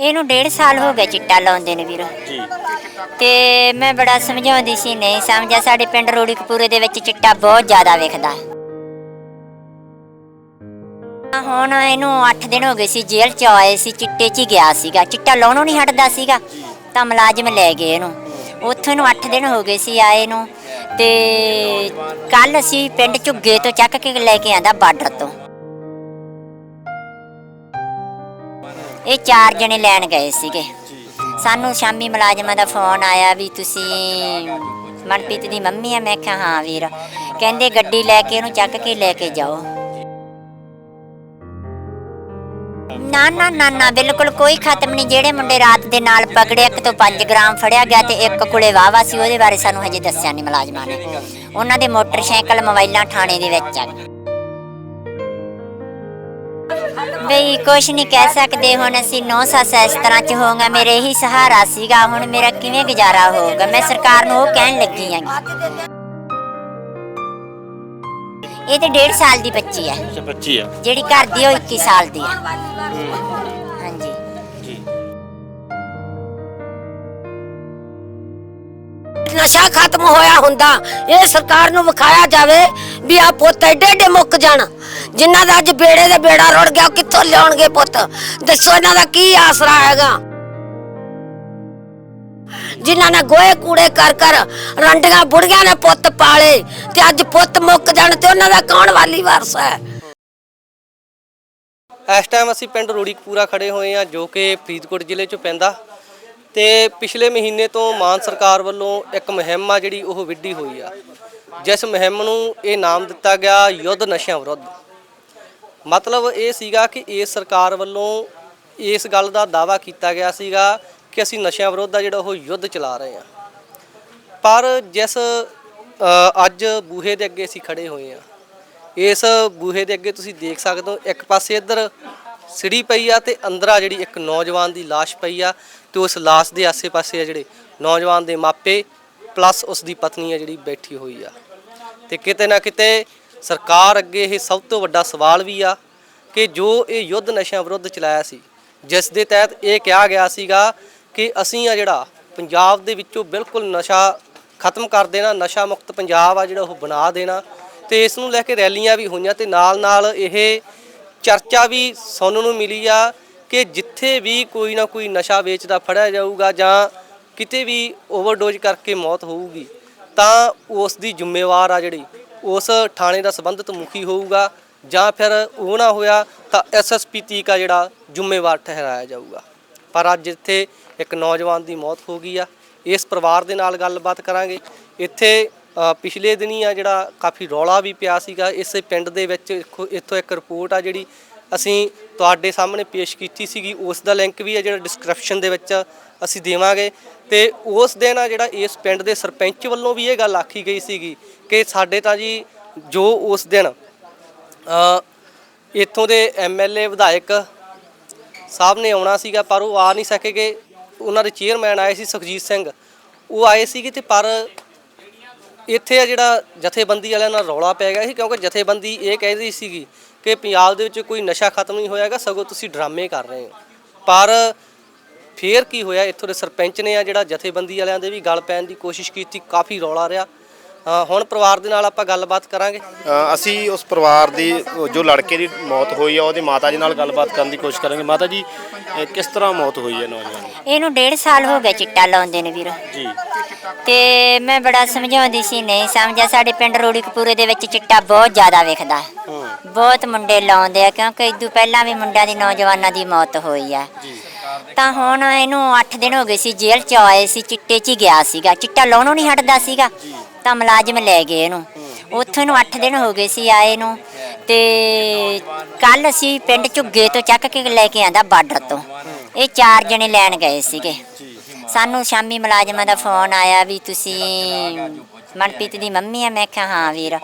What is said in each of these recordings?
ਇਹਨੂੰ ਡੇਢ ਸਾਲ ਹੋ ਗਿਆ ਚਿੱਟਾ ਲਾਉਂਦੇ ਨੇ ਵੀਰ। ਜੀ। ਤੇ ਮੈਂ ਬੜਾ ਸਮਝਾਉਂਦੀ ਸੀ ਨਹੀਂ ਸਮਝਿਆ ਸਾਡੇ ਪਿੰਡ ਰੋੜੀਕਪੂਰੇ ਦੇ ਵਿੱਚ ਚਿੱਟਾ ਬਹੁਤ ਜ਼ਿਆਦਾ ਵਿਖਦਾ ਹੈ। ਹੁਣ ਇਹਨੂੰ 8 ਦਿਨ ਹੋ ਗਏ ਸੀ ਜੇਲ੍ਹ ਚ ਆਏ ਸੀ ਚਿੱਟੇ ਚ ਹੀ ਗਿਆ ਸੀਗਾ। ਚਿੱਟਾ ਲਾਉਣੋਂ ਨਹੀਂ ਹਟਦਾ ਸੀਗਾ ਤਾਂ ਮੁਲਾਜ਼ਮ ਲੈ ਗਏ ਇਹਨੂੰ। ਉੱਥੋਂ ਨੂੰ 8 ਦਿਨ ਹੋ ਗਏ ਸੀ ਆਏ ਨੂੰ ਤੇ ਕੱਲ ਅਸੀਂ ਪਿੰਡ ਝੁੱਗੇ ਤੋਂ ਚੱਕ ਕੇ ਲੈ ਕੇ ਆਂਦਾ ਬਾਰਡਰ ਤੋਂ। ਇਹ ਚਾਰ ਜਣੇ ਲੈਣ ਗਏ ਸੀਗੇ। ਸਾਨੂੰ ਸ਼ਾਮੀ ਮੁਲਾਜ਼ਮਾਂ ਦਾ ਫੋਨ ਆਇਆ ਵੀ ਤੁਸੀਂ ਮਨਪ੍ਰੀਤ ਦੀ ਮੰਮੀ ਆ। ਮੈਂ ਕਿਹਾ, ਹਾਂ ਵੀਰ। ਕਹਿੰਦੇ, ਗੱਡੀ ਲੈ ਕੇ ਉਹਨੂੰ ਚੱਕ ਕੇ ਲੈ ਕੇ ਜਾਓ। ਨਾ ਨਾ ਨਾ ਨਾ ਬਿਲਕੁਲ ਕੋਈ ਖਤਮ ਨਹੀਂ। ਜਿਹੜੇ ਮੁੰਡੇ ਰਾਤ ਦੇ ਨਾਲ ਪਕੜੇ, ਇੱਕ ਤੋਂ 5 ਗ੍ਰਾਮ ਫੜਿਆ ਗਿਆ ਤੇ ਇੱਕ ਕੁਲੇ ਵਾਵਾ ਸੀ, ਉਹਦੇ ਬਾਰੇ ਸਾਨੂੰ ਹਜੇ ਦੱਸਿਆ ਨਹੀਂ ਮੁਲਾਜ਼ਮਾਂ ਨੇ। ਉਹਨਾਂ ਦੇ ਮੋਟਰਸਾਈਕਲ ਮੋਬਾਈਲਾਂ ਥਾਣੇ ਦੇ ਵਿੱਚ ਆ ਬਈ ਕੁਛ ਨਹੀਂ ਕਹਿ ਸਕਦੇ। ਹੁਣ ਅਸੀਂ ਨੌ ਸੱਸ ਇਸ ਤਰ੍ਹਾਂ ਚ ਹੋਊਗਾ ਮੇਰੇ ਇਹੀ ਸਹਾਰਾ ਸੀਗਾ। ਹੁਣ ਮੇਰਾ ਕਿਵੇਂ ਗੁਜ਼ਾਰਾ ਹੋਊਗਾ? ਮੈਂ ਸਰਕਾਰ ਨੂੰ ਉਹ ਕਹਿਣ ਲੱਗੀ ਆਂ। ਇਹ ਤੇ 1.5 ਸਾਲ ਦੀ ਬੱਚੀ ਹੈ ਅੱਛਾ ਬੱਚੀ ਆ। ਜਿਹੜੀ ਘਰ ਦੀ ਉਹ 21 ਸਾਲ ਦੀ ਹੈ। ਹਾਂਜੀ। ਜੀ ਨਸ਼ਾ ਖਤਮ ਹੋਇਆ ਹੁੰਦਾ। ਇਹ ਸਰਕਾਰ ਨੂੰ ਵਿਖਾਇਆ ਜਾਵੇ ਵੀ ਆ ਪੁੱਤ ਏਡੇ ਏਡੇ ਮੁੱਕ ਜਾਣ। ਜਿਨ੍ਹਾਂ ਦਾ ਅੱਜ ਬੇੜੇ ਦੇ ਬੇੜਾ ਰੁੜ ਗਿਆ, ਉਹ ਕਿੱਥੋਂ ਲਿਆਉਣਗੇ ਪੁੱਤ? ਦੱਸੋ ਇਹਨਾਂ ਦਾ ਕੀ ਆਸਰਾ ਹੈਗਾ? ਜਿਨ੍ਹਾਂ ਨੇ ਗੋਏ ਕੂੜੇ ਕਰ ਕਰ ਰੰਡੀਆਂ ਬੁੜੀਆਂ ਨੇ ਪੁੱਤ ਪਾਲੇ ਤੇ ਅੱਜ ਪੁੱਤ ਮੁੱਕ ਜਾਣ ਤੇ ਉਹਨਾਂ ਦਾ ਕੌਣ ਵਾਲੀ ਵਾਰਸ ਹੈ? ਇਸ ਟਾਈਮ ਅਸੀਂ ਪਿੰਡ ਰੋੜੀਕਪੂਰਾ ਖੜੇ ਹੋਏ ਹਾਂ, ਜੋ ਕਿ ਫਰੀਦਕੋਟ ਜ਼ਿਲ੍ਹੇ 'ਚ ਪੈਂਦਾ। ਤੇ ਪਿਛਲੇ ਮਹੀਨੇ ਤੋਂ ਮਾਨ ਸਰਕਾਰ ਵੱਲੋਂ ਇੱਕ ਮੁਹਿੰਮ ਆ ਜਿਹੜੀ ਉਹ ਵਿੱਢੀ ਹੋਈ ਆ। ਜਿਸ ਮੁਹਿੰਮ ਨੂੰ ਇਹ ਨਾਮ ਦਿੱਤਾ ਗਿਆ, ਯੁੱਧ ਨਸ਼ਿਆਂ ਵਿਰੁੱਧ। ਮਤਲਬ ਇਹ ਸੀਗਾ ਕਿ ਇਸ ਸਰਕਾਰ ਵੱਲੋਂ ਇਸ ਗੱਲ ਦਾ ਦਾਵਾ ਕੀਤਾ ਗਿਆ ਸੀਗਾ ਕਿ ਅਸੀਂ ਨਸ਼ਿਆਂ ਵਿਰੁੱਧ ਦਾ ਜਿਹੜਾ ਉਹ ਯੁੱਧ ਚਲਾ ਰਹੇ ਹਾਂ। ਪਰ ਜਿਸ ਅੱਜ ਬੂਹੇ ਦੇ ਅੱਗੇ ਅਸੀਂ ਖੜੇ ਹੋਏ ਹਾਂ, ਇਸ ਬੂਹੇ ਦੇ ਅੱਗੇ ਤੁਸੀਂ ਦੇਖ ਸਕਦੇ ਹੋ, ਇੱਕ ਪਾਸੇ ਇੱਧਰ ਸਿੜੀ ਪਈ ਆ ਤੇ ਅੰਦਰ ਆ ਜਿਹੜੀ ਇੱਕ ਨੌਜਵਾਨ ਦੀ ਲਾਸ਼ ਪਈ ਆ ਤੇ ਉਸ ਲਾਸ਼ ਦੇ ਆਸੇ-ਪਾਸੇ ਆ ਜਿਹੜੇ ਨੌਜਵਾਨ ਦੇ ਮਾਪੇ, ਪਲੱਸ ਉਸ ਦੀ ਪਤਨੀ ਆ ਜਿਹੜੀ ਬੈਠੀ ਹੋਈ ਆ। ਤੇ ਕਿਤੇ ਨਾ ਕਿਤੇ ਸਰਕਾਰ ਅੱਗੇ ਇਹ ਸਭ ਤੋਂ ਵੱਡਾ ਸਵਾਲ ਵੀ ਆ ਕਿ ਜੋ ਇਹ ਯੁੱਧ ਨਸ਼ਿਆਂ ਵਿਰੁੱਧ ਚਲਾਇਆ ਸੀ, ਜਿਸ ਦੇ ਤਹਿਤ ਇਹ ਕਿਹਾ ਗਿਆ ਸੀਗਾ ਕਿ ਅਸੀਂ ਆ ਜਿਹੜਾ ਪੰਜਾਬ ਦੇ ਵਿੱਚੋਂ ਬਿਲਕੁਲ ਨਸ਼ਾ ਖਤਮ ਕਰ ਦੇਣਾ, ਨਸ਼ਾ ਮੁਕਤ ਪੰਜਾਬ ਆ ਜਿਹੜਾ ਉਹ ਬਣਾ ਦੇਣਾ ਤੇ ਇਸ ਨੂੰ ਲੈ ਕੇ ਰੈਲੀਆਂ ਵੀ ਹੋਈਆਂ ਤੇ ਨਾਲ ਨਾਲ ਇਹ ਚਰਚਾ ਵੀ ਸੁਣਨ ਨੂੰ ਮਿਲੀ ਆ ਕਿ ਜਿੱਥੇ ਵੀ ਕੋਈ ਨਾ ਕੋਈ ਨਸ਼ਾ ਵੇਚਦਾ ਫੜਿਆ ਜਾਊਗਾ ਜਾਂ ਕਿਤੇ ਵੀ ਓਵਰਡੋਜ਼ ਕਰਕੇ ਮੌਤ ਹੋਊਗੀ, ਤਾਂ ਉਸ ਦੀ ਜ਼ਿੰਮੇਵਾਰ ਆ ਜਿਹੜੀ ਉਸ ਥਾਣੇ ਦਾ ਸੰਬੰਧਿਤ ਮੁਖੀ ਹੋਊਗਾ ਜਾਂ ਫਿਰ ਉਹ ਨਾ ਹੋਇਆ ਤਾਂ ਐਸਐਸਪੀ ਤੀਕਾ ਜਿਹੜਾ ਜ਼ਿੰਮੇਵਾਰ ਠਹਿਰਾਇਆ ਜਾਊਗਾ। ਪਰ ਅੱਜ ਇੱਥੇ ਇੱਕ ਨੌਜਵਾਨ ਦੀ ਮੌਤ ਹੋ ਗਈ ਆ। ਇਸ ਪਰਿਵਾਰ ਦੇ ਨਾਲ ਗੱਲਬਾਤ ਕਰਾਂਗੇ। ਇੱਥੇ ਪਿਛਲੇ ਦਿਨੀ ਆ ਜਿਹੜਾ ਕਾਫੀ ਰੌਲਾ ਵੀ ਪਿਆ ਸੀਗਾ। ਇਸੇ ਪਿੰਡ ਦੇ ਵਿੱਚ ਇੱਥੋਂ- ਇੱਥੋਂ ਇੱਕ ਰਿਪੋਰਟ ਆ ਜਿਹੜੀ ਅਸੀਂ ਤੁਹਾਡੇ ਸਾਹਮਣੇ ਪੇਸ਼ ਕੀਤੀ ਸੀਗੀ, ਉਸ ਦਾ ਲਿੰਕ ਵੀ ਹੈ ਜਿਹੜਾ ਡਿਸਕ੍ਰਿਪਸ਼ਨ ਦੇ ਵਿੱਚ ਅਸੀਂ ਦੇਵਾਂਗੇ ਤੇ ਉਸ ਦਿਨ ਆ ਜਿਹੜਾ ਇਸ ਪਿੰਡ ਦੇ ਸਰਪੰਚ ਵੱਲੋਂ ਵੀ ਇਹ ਗੱਲ ਆਖੀ ਗਈ ਸੀਗੀ ਕਿ ਸਾਡੇ ਤਾਂ ਜੀ ਜੋ ਉਸ ਦਿਨ ਇੱਥੋਂ ਦੇ ਐਮਐਲਏ ਵਿਧਾਇਕ ਸਾਹਿਬ ਨੇ ਆਉਣਾ ਸੀਗਾ, ਪਰ ਉਹ ਆ ਨਹੀਂ ਸਕੇਗੇ ਉਹਨਾਂ ਦੇ ਚੇਅਰਮੈਨ ਆਏ ਸੀ ਸੁਖਜੀਤ ਸਿੰਘ। ਉਹ ਆਏ ਸੀਗੇ ਤੇ ਪਰ ਇੱਥੇ ਆ ਜਿਹੜਾ ਜਥੇਬੰਦੀ ਵਾਲਿਆਂ ਨਾਲ ਰੌਲਾ ਪੈ ਗਿਆ ਸੀ, ਕਿਉਂਕਿ ਜਥੇਬੰਦੀ ਇਹ ਕਹਿ ਰਹੀ ਸੀਗੀ ਕਿ ਪੰਜਾਬ ਦੇ ਵਿੱਚ ਕੋਈ ਨਸ਼ਾ ਖਤਮ ਨਹੀਂ ਹੋਇਆਗਾ ਸਗੋਂ ਤੁਸੀਂ ਡਰਾਮੇ ਕਰ ਰਹੇ ਹੋ। ਪਰ ਫੇਰ ਕੀ ਹੋਇਆ ਇੱਥੋਂ ਦੇ ਸਰਪੰਚ ਨੇ ਆ ਜਿਹੜਾ ਜਥੇਬੰਦੀ ਵਾਲਿਆਂ ਦੇ ਵੀ ਗੱਲ ਪੈਣ ਦੀ ਕੋਸ਼ਿਸ਼ ਕੀਤੀ ਕਾਫੀ ਰੌਲਾ ਰਿਹਾ। ਹੁਣ ਪਰਿਵਾਰ ਦੇ ਨਾਲ ਆਪਾਂ ਗੱਲਬਾਤ ਕਰਾਂਗੇ। ਅਸੀਂ ਉਸ ਪਰਿਵਾਰ ਦੀ ਜੋ ਲੜਕੇ ਦੀ ਮੌਤ ਹੋਈ ਆ ਉਹਦੇ ਮਾਤਾ ਜੀ ਨਾਲ ਗੱਲਬਾਤ ਕਰਨ ਦੀ ਕੋਸ਼ਿਸ਼ ਕਰਾਂਗੇ। ਮਾਤਾ ਜੀ ਕਿਸ ਤਰ੍ਹਾਂ ਮੌਤ ਹੋਈ ਹੈ ਨੌਜਵਾਨ ਇਹਨੂੰ ਡੇਢ ਸਾਲ ਹੋ ਗਿਆ ਚਿੱਟਾ ਲਾਉਂਦੇ ਨੇ ਵੀਰ। ਜੀ। ਤੇ ਮੈਂ ਬੜਾ ਸਮਝਾਉਂਦੀ ਸੀ ਨਹੀਂ ਸਮਝਿਆ ਸਾਡੇ ਪਿੰਡ ਰੋੜੀਕਪੂਰੇ ਦੇ ਵਿੱਚ ਚਿੱਟਾ ਬਹੁਤ ਜ਼ਿਆਦਾ ਵਿਖਦਾ। ਬਹੁਤ ਮੁੰਡੇ ਲਾਉਂਦੇ ਆ ਕਿਉਂਕਿ ਇਦੋਂ ਪਹਿਲਾਂ ਵੀ ਮੁੰਡਿਆਂ ਦੀ ਨੌਜਵਾਨਾਂ ਦੀ ਮੌਤ ਹੋਈ ਆ। ਤਾਂ ਹੁਣ ਇਹਨੂੰ 8 ਦਿਨ ਹੋ ਗਏ ਸੀ ਜੇਲ੍ਹ ਚ ਆਏ ਸੀ ਚਿੱਟੇ ਚ ਹੀ ਗਿਆ ਸੀਗਾ। ਚਿੱਟਾ ਲਾਉਣੋਂ ਨਹੀਂ ਹਟਦਾ ਸੀਗਾ ਤਾਂ ਮੁਲਾਜ਼ਮ ਲੈ ਗਏ ਇਹਨੂੰ। ਉੱਥੋਂ ਨੂੰ 8 ਦਿਨ ਹੋ ਗਏ ਸੀ ਆਏ ਨੂੰ ਤੇ ਕੱਲ ਅਸੀਂ ਪਿੰਡ ਝੁੱਗੇ ਤੋਂ ਚੱਕ ਕੇ ਲੈ ਕੇ ਆਂਦਾ ਬਾਰਡਰ ਤੋਂ। ਇਹ ਚਾਰ ਜਣੇ ਲੈਣ ਗਏ ਸੀਗੇ। ਸਾਨੂੰ ਸ਼ਾਮੀ ਮੁਲਾਜ਼ਮਾਂ ਦਾ ਫੋਨ ਆਇਆ ਵੀ ਤੁਸੀਂ ਮਨਪ੍ਰੀਤ ਦੀ ਮੰਮੀ ਆ, ਮੈਂ ਕਿਹਾ, ਹਾਂ ਵੀਰ।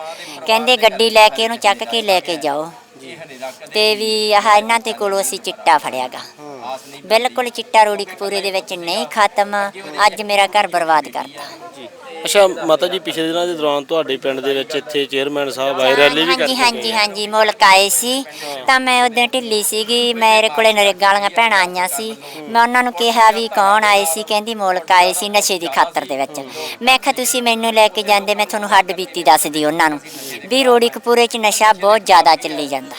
ਕਹਿੰਦੇ, ਗੱਡੀ ਲੈ ਕੇ, ਉਹਨੂੰ ਚੱਕ ਕੇ ਲੈ ਕੇ ਜਾਓ। ਤੇ ਵੀ ਆਹ ਇਹਨਾਂ ਤੇ ਕੋਲੋਂ ਅਸੀਂ ਚਿੱਟਾ ਫੜਿਆਗਾ। ਬਿਲਕੁਲ ਚਿੱਟਾ ਰੋੜੀ ਕਪੂਰੇ ਦੇ ਵਿੱਚ ਨਹੀਂ ਖਤਮ। ਅੱਜ ਮੇਰਾ ਘਰ ਬਰਬਾਦ ਕਰਤਾ। ਅੱਛਾ ਮਾਤਾ ਜੀ ਪਿਛਲੇ ਦਿਨਾਂ ਦੇ ਦੌਰਾਨ ਤੁਹਾਡੇ ਪਿੰਡ ਦੇ ਵਿੱਚ ਇੱਥੇ ਚੇਅਰਮੈਨ ਸਾਹਿਬ ਆਏ ਰੈਲੀ ਵੀ ਹਾਂਜੀ ਕਰਕੇ ਹਾਂਜੀ ਗਏ। ਹਾਂਜੀ ਮੁਲਕ ਆਏ ਸੀ। ਤਾਂ ਮੈਂ ਉਦੋਂ ਢਿੱਲੀ ਸੀਗੀ। ਮੇਰੇ ਕੋਲੇ ਨਰੇਗਾ ਵਾਲੀਆਂ ਭੈਣਾਂ ਆਈਆਂ ਸੀ। ਮੈਂ ਉਹਨਾਂ ਨੂੰ ਕਿਹਾ ਵੀ ਕੌਣ ਆਏ ਸੀ? ਕਹਿੰਦੀ ਮੁਲਕ ਆਏ ਸੀ ਨਸ਼ੇ ਦੀ ਖਾਤਰ ਦੇ ਵਿੱਚ। ਮੈਂ ਕਿਹਾ ਤੁਸੀਂ ਮੈਨੂੰ ਲੈ ਕੇ ਜਾਂਦੇ ਮੈਂ ਤੁਹਾਨੂੰ ਹੱਡ ਬੀਤੀ ਦੱਸਦੀ ਉਹਨਾਂ ਨੂੰ। ਵੀ ਰੋੜੀ ਕਪੂਰੇ 'ਚ ਨਸ਼ਾ ਬਹੁਤ ਜ਼ਿਆਦਾ ਚੱਲੀ ਜਾਂਦਾ।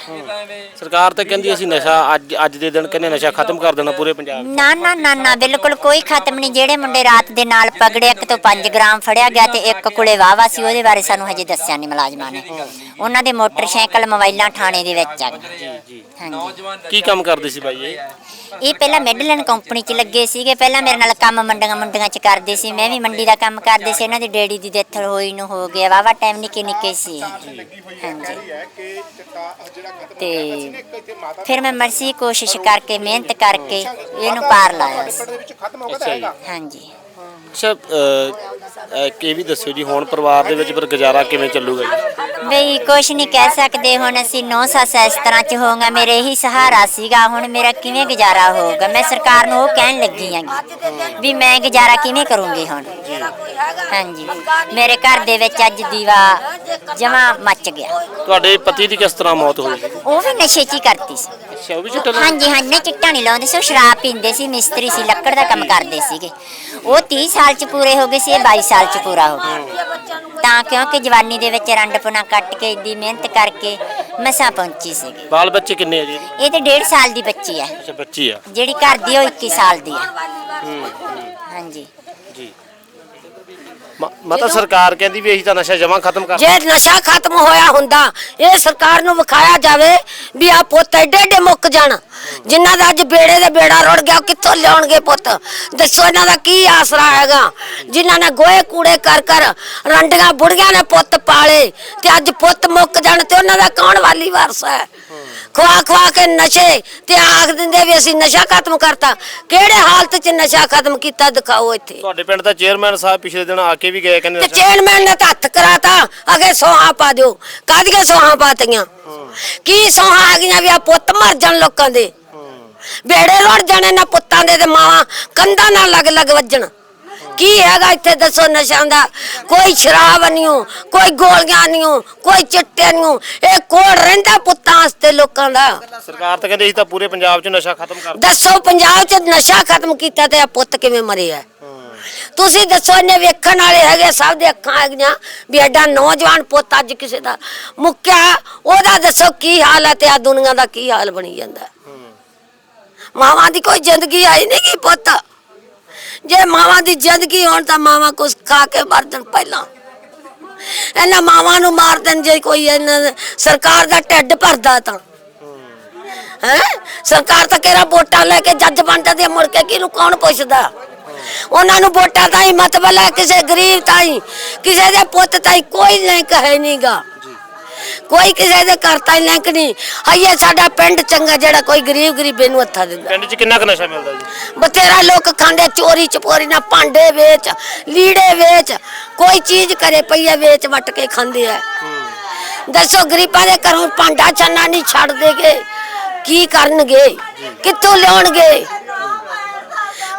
ਸਰਕਾਰ ਤਾਂ ਕਹਿੰਦੀ ਅਸੀਂ ਨਸ਼ਾ ਅੱਜ ਅੱਜ ਦੇ ਦਿਨ ਕਹਿੰਦੇ ਨਸ਼ਾ ਖਤਮ ਕਰ ਦੇਣਾ ਪੂਰੇ ਪੰਜਾਬ 'ਚ। ਨਾ ਨਾ ਨਾ ਨਾ ਬਿਲਕੁਲ ਕੋਈ ਖਤਮ ਨਹੀਂ। ਜਿਹੜੇ ਮੁੰਡੇ ਰਾਤ ਦੇ ਨਾਲ ਪਗੜੇ ਇੱਕ ਤੋਂ 5 ਗ੍ਰਾਮ ਫੜਿਆ ਗਿਆ ਤੇ ਇੱਕ ਕੋਲੇ ਵਾਵਾ ਸੀ ਉਹਦੇ ਬਾਰੇ ਸਾਨੂੰ ਹਜੇ ਦੱਸਿਆ ਨਹੀਂ ਮੁਲਾਜ਼ਮਾਂ ਨੇ। ਉਹਨਾਂ ਦੇ ਮੋਟਰਸਾਈਕਲ ਮੋਬਾਈਲਾਂ ਥਾਣੇ ਦੇ ਵਿੱਚ ਆ ਗਏ। ਹਾਂਜੀ। ਕੀ ਕੰਮ ਕਰਦੇ ਸੀ ਬਾਈ ਇਹ? ਇਹ ਪਹਿਲਾਂ ਮਿਡਲੈਂਡ ਕੰਪਨੀ 'ਚ ਲੱਗੇ ਸੀਗੇ। ਪਹਿਲਾਂ ਮੇਰੇ ਨਾਲ ਕੰਮ ਮੰਡੀਆਂ ਮੰਡੀਆਂ 'ਚ ਕਰਦੇ ਸੀ। ਮੈਂ ਵੀ ਮੰਡੀ ਦਾ ਕੰਮ ਕਰਦੇ ਸੀ। ਇਹਨਾਂ ਦੀ ਡੈਡੀ ਦੀ ਡੈਥ ਹੋਈ ਨੂੰ ਹੋ ਗਿਆ। ਵਾਵਾ ਟਾਈਮ ਨਿੱਕੇ ਨਿੱਕੇ ਸੀ। ਹਾਂਜੀ। ਤੇ ਫਿਰ ਮੈਂ ਮਰਸੀ ਕੋਸ਼ਿਸ਼ ਕਰਕੇ ਮਿਹਨਤ ਕਰਕੇ ਇਹਨੂੰ ਪਾਰ ਲਾਇਆ ਹਾਂਜੀ। ਅੱਛਾ ਅਹ, ਅਹ, ਇਹ ਵੀ ਦੱਸਿਓ ਜੀ ਹੁਣ ਪਰਿਵਾਰ ਦੇ ਵਿੱਚ ਫਿਰ ਗੁਜ਼ਾਰਾ ਕਿਵੇਂ ਚੱਲੂਗਾ ਜੀ? ਬਈ ਕੁਛ ਨਹੀਂ ਕਹਿ ਸਕਦੇ ਹੁਣ ਅਸੀਂ ਨੌ ਸੱਸ ਇਸ ਤਰ੍ਹਾਂ ਚ ਹੋਊਗਾ ਮੇਰੇ ਇਹੀ ਸਹਾਰਾ ਸੀਗਾ ਹੁਣ ਮੇਰਾ ਕਿਵੇਂ ਗੁਜ਼ਾਰਾ ਹੋਊਗਾ? ਮੈਂ ਸਰਕਾਰ ਨੂੰ ਉਹ ਕਹਿਣ ਲੱਗੀ ਆਂਗੀ ਵੀ ਮੈਂ ਗੁਜ਼ਾਰਾ ਕਿਵੇਂ ਕਰੂੰਗੀ ਹੁਣ? ਹਾਂਜੀ। ਮੇਰੇ ਘਰ ਦੇ ਵਿੱਚ ਅੱਜ ਦੀਵਾ ਜਮਾ ਮੱਚ ਗਿਆ। ਤੁਹਾਡੇ ਪਤੀ ਦੀ ਕਿਸ ਤਰ੍ਹਾਂ ਮੌਤ ਹੋਈ? ਜੀ ਉਹ ਵੀ ਨਸ਼ੇ 'ਚ ਹੀ ਕਰਦੀ ਸੀ। ਅੱਛਾ ਉਹ ਵੀ ਚਿੱਟਾ ਲਾਉਂਦੇ? ਹਾਂਜੀ ਹਾਂਜੀ ਨਹੀਂ ਚਿੱਟਾ ਨਹੀਂ ਲਾਉਂਦੇ ਸੀ ਉਹ ਸ਼ਰਾਬ ਪੀਂਦੇ ਸੀ ਮਿਸਤਰੀ ਸੀ ਲੱਕੜ ਦਾ ਕੰਮ ਕਰਦੇ ਸੀਗੇ। ਉਹ 30 ਸਾਲ ਚ ਪੂਰੇ ਹੋ ਗਏ ਸੀ ਇਹ 22 ਸਾਲ ਚ ਪੂਰਾ ਹੋ ਗਿਆ। ਤਾਂ ਕਿਉਂਕਿ ਜਵਾਨੀ ਦੇ ਵਿੱਚ ਰੰਡਪੁਣਾ ਕੱਟ ਕੇ ਏਡੀ ਮਿਹਨਤ ਕਰਕੇ ਮਸਾਂ ਪਹੁੰਚੀ ਸੀਗੀ। ਬਾਲ ਬੱਚੇ ਕਿੰਨੇ ਆ ਜੀ? ਇਹਦੇ? ਇਹ ਤੇ 1.5 ਸਾਲ ਦੀ ਬੱਚੀ ਹੈ ਅੱਛਾ ਬੱਚੀ ਆ। ਜਿਹੜੀ ਘਰ ਦੀ ਉਹ 21 ਸਾਲ ਦੀ ਹੈ। ਹਾਂਜੀ। ਜੀ। ਮਾਤਾ ਸਰਕਾਰ ਕਹਿੰਦੀ ਵੀ ਅਸੀਂ ਤਾਂ ਨਸ਼ਾ ਜਮਾ ਖਤਮ ਕਰ ਜੇ ਨਸ਼ਾ ਖਤਮ ਹੋਇਆ ਹੁੰਦਾ ਇਹ ਸਰਕਾਰ ਨੂੰ ਵਿਖਾਇਆ ਜਾਵੇ ਵੀ ਆ ਪੁੱਤ ਏਡੇ ਏਡੇ ਮੁੱਕ ਜਾਣ ਜਿਨ੍ਹਾਂ ਦਾ ਅੱਜ ਬੇੜੇ ਦੇ ਬੇੜਾ ਰੁੜ ਗਿਆ ਉਹ ਕਿੱਥੋਂ ਲਿਆਉਣਗੇ ਪੁੱਤ? ਦੱਸੋ ਇਹਨਾਂ ਦਾ ਕੀ ਆਸਰਾ ਹੈਗਾ? ਜਿਨ੍ਹਾਂ ਨੇ ਗੋਏ ਕੂੜੇ ਕਰ ਕਰ ਰੰਡੀਆਂ ਬੁੜੀਆਂ ਨੇ ਪੁੱਤ ਪਾਲੇ ਤੇ ਅੱਜ ਪੁੱਤ ਮੁੱਕ ਜਾਣ ਤੇ ਉਹਨਾਂ ਦਾ ਕੌਣ ਵਾਲੀ ਵਾਰਸ ਹੈ? ਖਵਾ ਖਵਾ ਕੇ ਨਸ਼ੇ ਤੇ ਆਖ ਦਿੰਦੇ ਵੀ ਅਸੀਂ ਨਸ਼ਾ ਖਤਮ ਕਰਤਾ। ਕਿਹੜੇ ਹਾਲਤ 'ਚ ਨਸ਼ਾ ਖਤਮ ਕੀਤਾ ਦਿਖਾਓ ਇੱਥੇ? ਤੁਹਾਡੇ ਪਿੰਡ ਦਾ ਚੇਅਰਮੈਨ ਸਾਹਿਬ ਪਿਛਲੇ ਦਿਨ ਆ ਕੇ ਵੀ ਗਏ ਕਹਿੰਦੇ ਤੇ ਨਸ਼ਾ ਚੇਅਰਮੈਨ ਨੇ ਤਾਂ ਹੱਥ ਕਰਾਤਾ ਅਗੇ ਸੋਹਾਂ ਪਾ ਦਿਓ। ਕਾਹਦੀਆਂ ਸੋਹਾਂ ਪਾਤੀਆਂ। ਕੀ ਸੋਹਾਂ ਆ ਗਈਆਂ ਵੀ ਆ ਪੁੱਤ ਮਰ ਜਾਣ ਲੋਕਾਂ ਦੇ? ਬੇੜੇ ਰੁੜ ਜਾਣੇ ਨਾ ਪੁੱਤਾਂ ਦੇ ਤੇ ਮਾਵਾਂ ਕੰਧਾਂ ਨਾਲ ਲੱਗ ਲੱਗ ਵੱਜਣ। ਕੀ ਹੈਗਾ ਇੱਥੇ ਦੱਸੋ ਨਸ਼ਿਆਂ ਦਾ? ਕੋਈ ਸ਼ਰਾਬ ਨਹੀਂ ਕੋਈ ਗੋਲੀਆਂ ਨਹੀਂ ਕੋਈ ਚਿੱਟੇ ਨਹੀਂ। ਇਹ ਕੋਲ ਰਹਿੰਦਾ ਪੁੱਤਾਂ ਵਾਸਤੇ ਲੋਕਾਂ ਦਾ? ਸਰਕਾਰ ਤਾਂ ਕਹਿੰਦੀ ਅਸੀਂ ਤਾਂ ਪੂਰੇ ਪੰਜਾਬ 'ਚ ਨਸ਼ਾ ਖਤਮ ਕਰ ਦੱਸੋ ਪੰਜਾਬ 'ਚ ਨਸ਼ਾ ਖਤਮ ਕੀਤਾ ਤੇ ਆ ਪੁੱਤ ਕਿਵੇਂ ਮਰਿਆ ਤੁਸੀਂ ਦੱਸੋ ਇਹਨੇ ਵੇਖਣ ਵਾਲੇ ਹੈਗੇ ਸਭ ਦੇ ਅੱਖਾਂ ਹੈਗੀਆਂ ਵੀ ਐਡਾ ਨੌਜਵਾਨ ਪੁੱਤ ਅੱਜ ਕਿਸੇ ਦਾ ਮੁੱਕਿਆ ਉਹਦਾ ਦੱਸੋ ਕੀ ਹਾਲ ਹੈ ਤੇ ਆ ਦੁਨੀਆ ਦਾ ਕੀ ਹਾਲ ਬਣੀ ਜਾਂਦਾ? ਮਾਵਾਂ ਦੀ ਕੋਈ ਜ਼ਿੰਦਗੀ ਆਈ ਨਹੀਂ ਕੀ ਪੁੱਤ। ਜੇ ਮਾਵਾਂ ਦੀ ਜ਼ਿੰਦਗੀ ਹੋਣ ਤਾਂ ਮਾਵਾਂ ਕੁਛ ਖਾ ਕੇ ਮਰ ਜਾਣ ਪਹਿਲਾਂ। ਇਹਨਾਂ ਮਾਵਾਂ ਨੂੰ ਮਾਰ ਦੇਣ ਜੇ ਕੋਈ ਇਹਨਾਂ ਸਰਕਾਰ ਦਾ ਢਿੱਡ ਭਰਦਾ ਤਾਂ। ਹੈ? ਸਰਕਾਰ ਤਾਂ ਕਿਹੜਾ ਵੋਟਾਂ ਲੈ ਕੇ ਜੱਜ ਬਣ ਜਾਂਦੀ ਮੁੜ ਕੇ ਕਿਹਨੂੰ ਕੌਣ ਪੁੱਛਦਾ? ਉਹਨਾਂ ਨੂੰ ਵੋਟਾਂ ਤਾਂ ਹੀ ਮਤਲਬ ਹੈ, ਕਿਸੇ ਗਰੀਬ ਤਾਈ, ਕਿਸੇ ਦੇ ਪੁੱਤ ਤਾਈ ਕੋਈ ਲਿੰਕ ਹੈ ਨਹੀਂਗਾ ਕੋਈ ਕਿਸੇ ਦੇ ਘਰ ਤਾਈ ਲਿੰਕ ਨਹੀਂ। ਹਈਏ ਸਾਡਾ ਪਿੰਡ ਚੰਗਾ ਜਿਹੜਾ ਕੋਈ ਗਰੀਬ ਗਰੀਬੇ ਨੂੰ ਹੱਥਾ ਦਿੰਦਾ। ਪਿੰਡ 'ਚ ਕਿੰਨਾ ਕੁ ਨਸ਼ਾ ਮਿਲਦਾ ਜੀ? ਬਥੇਰਾ ਲੋਕ ਖਾਂਦੇ ਚੋਰੀ ਚਪੋਰੀ ਨਾ ਭਾਂਡੇ ਵੇਚ ਲੀੜੇ ਵੇਚ ਕੋਈ ਚੀਜ਼ ਕਰੇ ਪਈਆ ਵੇਚ ਵਟ ਕੇ ਖਾਂਦੇ ਆ। ਦੱਸੋ ਗਰੀਬਾਂ ਦੇ ਘਰੋਂ ਭਾਂਡਾ ਛੰਨਾ ਨਹੀਂ ਛੱਡ ਦੇਗੇ। ਕੀ ਕਰਨਗੇ? ਕਿੱਥੋਂ ਲਿਆਉਣਗੇ?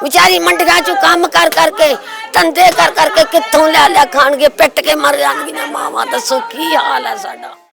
ਵਿਚਾਰੀ ਮੰਡੀਆਂ ਚੋਂ ਕੰਮ ਕਰ ਕਰਕੇ ਧੰਦੇ ਕਰ ਕਰਕੇ ਕਿੱਥੋਂ ਲਿਆ ਲਿਆ ਖਾਣਗੇ? ਪਿੱਟ ਕੇ ਮਰ ਜਾਣਗੀਆਂ ਮਾਵਾਂ ਦੱਸੋ ਕੀ ਹਾਲ ਹੈ ਸਾਡਾ?